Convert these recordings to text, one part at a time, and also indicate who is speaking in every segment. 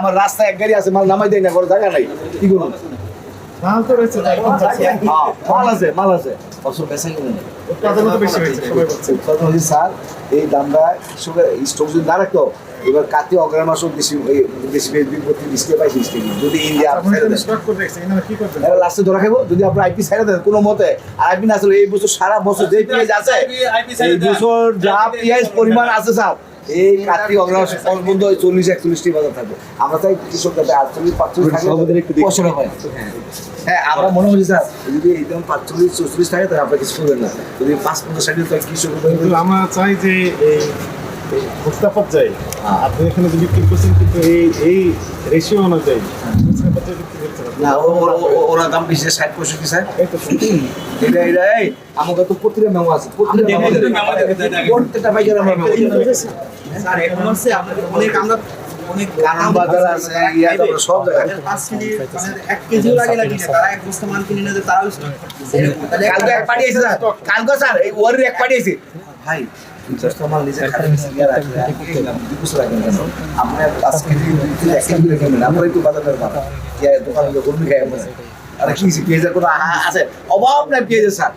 Speaker 1: আমার রাস্তা এক গাড়ি আছে মাল নামাই দেয় না করে জায়গা নাই। কি করব?
Speaker 2: মাল তো রয়েছে তাই
Speaker 1: হ্যাঁ, মাল আছে মাল আছে। অবশ্য বেচাকিনি নেই?
Speaker 2: উৎপাদনও তো বেশি হয়েছে সবাই বলছে
Speaker 1: উৎপাদন হয়েছে। স্যার এই দামটা স্টক যদি না রাখতো এবার বেশি বেশি ইন্ডিয়া
Speaker 2: আপনারা স্টক করে রেখেছেন এখানে কি করবেন?
Speaker 1: এরা লাস্টে ধরা খাব যদি আপনার আইপি সাইডে দেন কোনো মতে আর আইপি না আসলে এই বছর সারা বছর যে পেঁয়াজ আছে এই বছর যা পেঁয়াজ পরিমাণ আছে স্যার এই কার্তিক পর্যন্ত চল্লিশ একচল্লিশটি বাজার থাকবে আমরা চাই কৃষক যাতে আটচল্লিশ পাঁচচল্লিশ থাকে পছন্দ হয়। হ্যাঁ আমরা মনে হচ্ছে স্যার যদি এইরকম পাঁচচল্লিশ চৌচল্লিশ থাকে তাহলে আপনার কিছু করবেন না। যদি পাঁচ পঞ্চাশ ষাট তো কৃষক
Speaker 2: আমরা চাই যে এই খুচরা পর্যায়ে
Speaker 1: হ্যাঁ।
Speaker 2: আপনি এখানে যে বিক্রি করছেন কিন্তু এই এই রেশিও অনুযায়ী
Speaker 1: না ওরা দাম বেশি ষাট পঁয়ষট্টি। এটা এটা এই আমাকে তো প্রতিটা মেমো আছে প্রতিটা প্রত্যেকটা পাইকার আমরা মেমো।
Speaker 3: স্যার এখন হচ্ছে আপনাদের অনেক আমরা অনেক
Speaker 1: কারণ বাজার আছে ইয়া তারপরে সব জায়গায়।
Speaker 3: পাঁচ কেজি এক কেজিও লাগে না কিনে? তারা এক বস্তা মাল কিনে নেবে তারাও stock করতেছে। এরকম। তাহলে
Speaker 1: কালকে এক পার্টি আছে স্যার। কালকে স্যার এই ওয়ারের এক পার্টি আছে ভাই পঞ্চাশটা মাল নিজে খালি ইয়া রাখবে দুই বছর রাখবেন কেন আপনি পাঁচ কেজি এক কেজি রেখে নেন আমরা একটু বাজারের দোকানে কর্মী খাই আমরা আরে কি পেঁয়াজের কোনো আছে। অভাব নাই পেঁয়াজের স্যার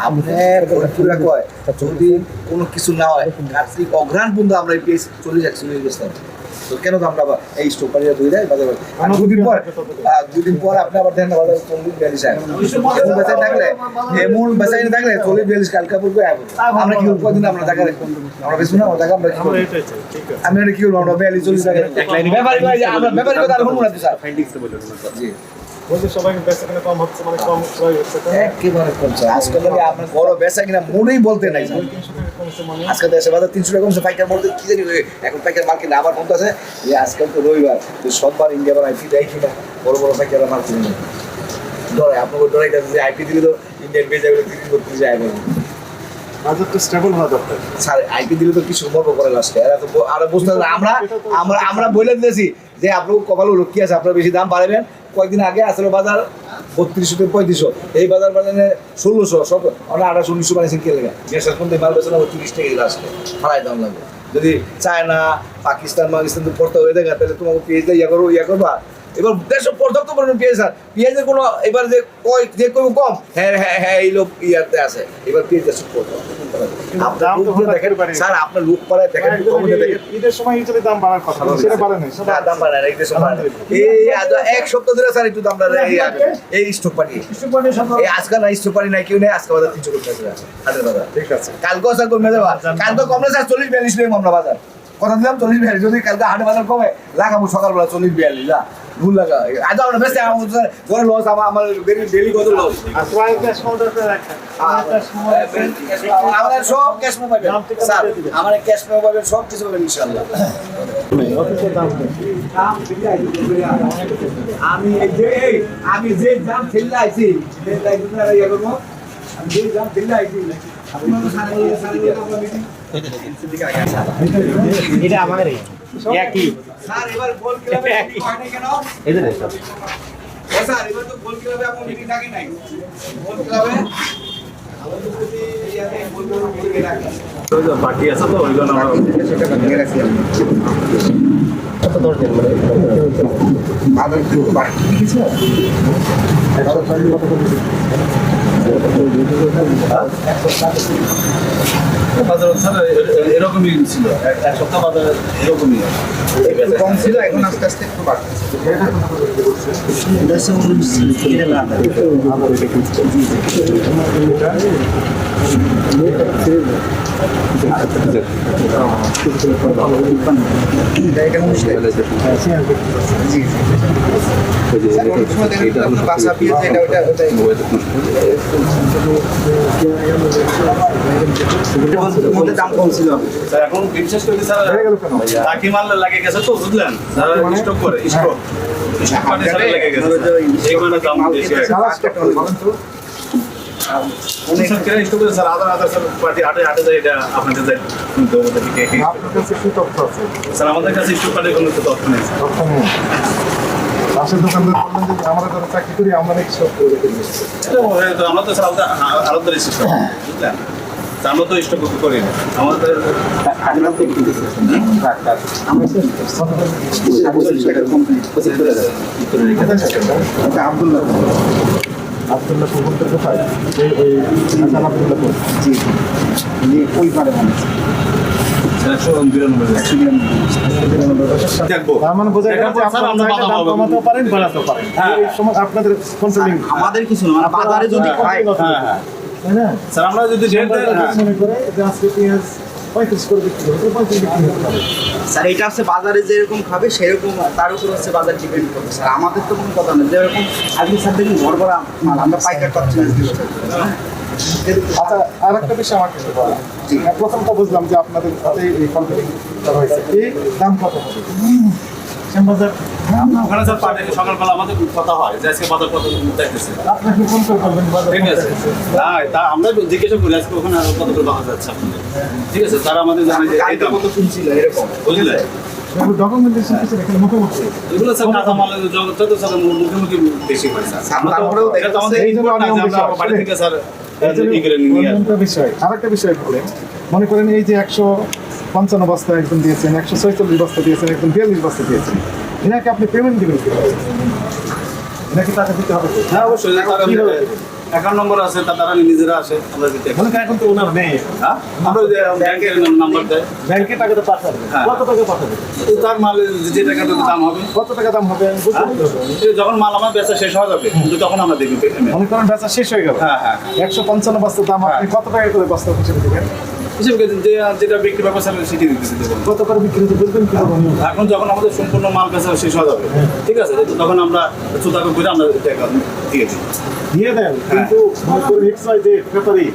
Speaker 1: আপনি কয় যদি কোনো কিছু না হয় কার্তিক অঘ্রাণ পর্যন্ত আমরা এই পেঁয়াজ চল্লিশ একশো নিয়ে গেছিলাম তো কেন তো আমরা এই স্টোক পানিয়া দেয়? বাজারে আর দুদিন পর। দুদিন পর আপনি আবার দেখেন না চল্লিশ বিয়াল্লিশ এমন বেচাই থাকলে এমন বেচাই থাকলে চল্লিশ বিয়াল্লিশ কালকা পড়বে আমরা কি আমরা আমরা বেশি না আমরা আমরা আমি এটা কি করব আমরা বিয়াল্লিশ চল্লিশ টাকা। ব্যাপারী ভাই, আমরা ব্যাপারী কথা আর শুনব না স্যার। জি।
Speaker 2: বলছে সবাই বেচা কিনা কম হচ্ছে মানে কম ক্রয় হচ্ছে
Speaker 1: একেবারে কমছে আজকাল লাগে আপনার বড় বেচা কিনা মনেই বলতে নাই। স্যার
Speaker 2: তিনশো টাকা কমছে মানে।
Speaker 1: আজকাল দেশে বাজার তিনশো টাকা কমছে পাইকার মধ্যে কি জানি এখন পাইকার মাল আবার কমতে আছে। যে আজকাল তো রবিবার তো ইন্ডিয়া আইপি দেয় কিনা বড় বড় পাইকার মাল কিনে ডরাই আপনাকে ডরাই যে আইপি দিলে তো ইন্ডিয়ান পেয়ে যাবে বিক্রি করতে যায় বলে।
Speaker 2: বাজারটা স্টেবল হওয়া দরকার
Speaker 1: স্যার আইপি দিলে তো কিছু করে লাস্টে এরা তো আরও বুঝতে আমরা আমরা আমরা বলে দিয়েছি যে আপনার কপাল রক্ষী আছে আপনার বেশি দাম বাড়াবেন। কয়েকদিন আগে আসলে বাজার বত্রিশশো থেকে পঁয়ত্রিশশো। এই বাজার বাজারে ষোলোশো, সব আমরা আঠাশ উনিশশো বানিয়েছেন কে লেগে গ্যাসের পর্যন্ত মাল বেছে না তিরিশ টাকা লাস্টে ফালাই দাম লাগবে। যদি চায়না, পাকিস্তান পাকিস্তান পড়তে হয়ে দেখা তাহলে তোমাকে পেয়ে পেঁয়াজটা ইয়ে করব ইয়া করবা। এবার দেশের পর্যাপ্ত পরিমাণ পেঁয়াজ স্যার পেঁয়াজের কোনো এবার যে কয় যে কোনো কম হ্যাঁ হ্যাঁ হ্যাঁ এই লোক ইয়াতে আছে। এবার পেঁয়াজ পর্যাপ্ত। স্যার আপনার লোক পাড়ায় দেখেন
Speaker 2: ঈদের- সময় দাম বাড়ার কথা সেটা বাড়ে নাই
Speaker 1: না, দাম বাড়ায় না, এই দেশে এই এক সপ্তাহ ধরে স্যার একটু দাম বাড়ায়, এই স্টক পানি। এই আজকে না স্টক পানি নাই কেউ নেই আজকে বাজার তিনশো করতে আছে।
Speaker 2: ঠিক আছে।
Speaker 1: কালকেও স্যার কমে যাবা। কালকে কমলে স্যার চল্লিশ বিয়াল্লিশ নেই আমরা বাজার। কথা দিলাম চল্লিশ বিয়াল্লিশ যদি কালকে হাটে বাজার কমে লাগাবো সকালবেলা চল্লিশ বিয়াল্লিশ ভুল লাগা। আজ আমরা বেশি আমার স্যার ঘরে লস আমার আমার ডেলি কত লস
Speaker 2: আর ক্রয় ক্যাশ কাউন্টারটা রাখেন
Speaker 1: আমাদের সব ক্যাশ মো পাবেন। স্যার আমার ক্যাশ মো পাবেন সব কিছু পাবেন ইনশাল্লাহ। আমি যে এই, আমি যে দাম আইছি আমি যে আইছি আমরা মিটিং।
Speaker 4: এটা আমারই একই।
Speaker 1: স্যার এবার গোল ক্লাবে মিটিং হয় নাই কেন
Speaker 4: এদের
Speaker 1: ও স্যার এবার তো গোল ক্লাবে আমার মিটিং ডাকি নাই? গোল ক্লাবে
Speaker 2: বাকি আছে তো ওই জন্য আমরা
Speaker 1: সেটা ভেঙে রাখছি আমি
Speaker 5: বাজার এরকমই ছিল। এক সপ্তাহ বাজার এরকমই।
Speaker 1: কম ছিল, এখন আস্তে আস্তে একটু বাড়ছে। এটা দাম কম ছিল
Speaker 5: স্যার এখন বিশেষ করে স্যার টাকি মাল লাগে গেছে তো বুঝলেন? স্টক করে স্টক স্টক মানে স্যার লেগে গেছে এই মানে দাম বেশি স্টক আমাদের কাছে স্টক কোনো তথ্য নেই
Speaker 2: পাশের দোকানদার বললেন যে আমরা যারা চাকরি করি আমরা নাকি করে রেখে দিচ্ছি
Speaker 5: আমরা তো স্যার আলাদা আলাদা আমরা তো করি না আমাদের
Speaker 2: আব্দুল্লাহ মানে
Speaker 5: হ্যাঁ।
Speaker 3: আমাদের কিছু না মানে বাজারে যদি
Speaker 5: হ্যাঁ হ্যাঁ
Speaker 2: তাই না?
Speaker 5: স্যার আমরা যদি হ্যাঁ।
Speaker 2: মনে করে যে আজকে পেঁয়াজ পঁয়ত্রিশ করে বিক্রি হবে পঁয়ত্রিশ বিক্রি হতে
Speaker 3: স্যার এটা হচ্ছে বাজারে যেরকম খাবে সেরকম তার উপর হচ্ছে বাজার ডিপেন্ড করবে। স্যার আমাদের তো কোনো কথা নেই। যেরকম আজকে স্যার দেখুন বড় বড় মাল আমরা পাইকার পাচ্ছি না।
Speaker 2: আচ্ছা আর একটা বিষয় আমাকে একটু বলেন। প্রথমটা বুঝলাম যে আপনাদের সাথে এই কন্ট্রোলিং হয়েছে এই দাম কত হবে? শ্যামবাজার
Speaker 5: ওখানে স্যার পাটে সকালবেলা আমাদের কথা হয়। যে আজকে বাজার কত দেখতেছে।
Speaker 2: আপনাকে ফোন করে বলবেন বাজার
Speaker 5: ঠিক
Speaker 2: কত
Speaker 5: আছে।
Speaker 2: যাচ্ছে।
Speaker 5: হ্যাঁ তা আমরা জিজ্ঞাসা করি আজকে ওখানে আরও কত করে পাওয়া যাচ্ছে আপনাদের? ঠিক আছে তারা আমাদের জানে যে এই
Speaker 3: কালকে কত কিনছিল এরকম?
Speaker 5: বুঝলে?
Speaker 2: এগুলো ডকুমেন্টেশন কিছু এখানে মোটামুটি
Speaker 5: এগুলো স্যার কাঁচা মালের যত তো স্যার মুখোমুখি বেশি হয় স্যার
Speaker 3: স্যার,
Speaker 5: আমরা তো-
Speaker 3: তারপরেও
Speaker 5: এটা তো আমাদের
Speaker 2: এই জন্য
Speaker 5: input না
Speaker 2: অনিয়ম
Speaker 5: যে আমরা
Speaker 2: বিষয়।
Speaker 5: বাড়ি থেকে স্যার
Speaker 2: এই জন্য
Speaker 5: ই করে নিয়ে আসব।
Speaker 2: অন্যটা বিষয় আরেকটা বিষয় বলে মনে করেন এই যে একশো পঞ্চান্ন বস্তা একজন দিয়েছেন একশো ছয়চল্লিশ বস্তা দিয়েছেন একজন বিয়াল্লিশ বস্তা দিয়েছেন এনাকে আপনি পেমেন্ট দিবেন নাকি টাকা দিতে হবে?
Speaker 5: হ্যাঁ অবশ্যই? অ্যাকাউন্ট নম্বর আছে তা তারা নিজেরা আসে আমরা দিতে
Speaker 2: মনে এখন তো ওনার নেই
Speaker 5: হ্যাঁ? আমরা ব্যাংকের নাম্বার দেয়।
Speaker 2: ব্যাংকে টাকাটা পাঠাবে।
Speaker 5: হ্যাঁ।
Speaker 2: কত টাকা পাঠাবে?
Speaker 5: তো তার মাল যে টাকাটা দাম হবে।
Speaker 2: কত টাকা দাম হবে?
Speaker 5: হ্যাঁ? যখন মাল আমার বেচা শেষ হয়ে যাবে কিন্তু তখন আমরা দেখি।
Speaker 2: মনে করেন বেচা শেষ হয়ে গেল।
Speaker 5: হ্যাঁ হ্যাঁ।
Speaker 2: একশো পঞ্চান্ন বস্তার দাম আপনি কত টাকা করে বস্তা হিসেবে দেবেন
Speaker 5: যে যেটা বিক্রি ব্যবস্থা সেটি
Speaker 2: কত করে বিক্রি কি
Speaker 5: এখন যখন আমাদের সম্পূর্ণ মাল বেচা শেষ হয়ে যাবে ঠিক আছে? তখন আমরা করে আমরা টাকা দিয়ে দিই।
Speaker 2: দিয়ে দেন কিন্তু ওয়াই জেড ব্যাপারী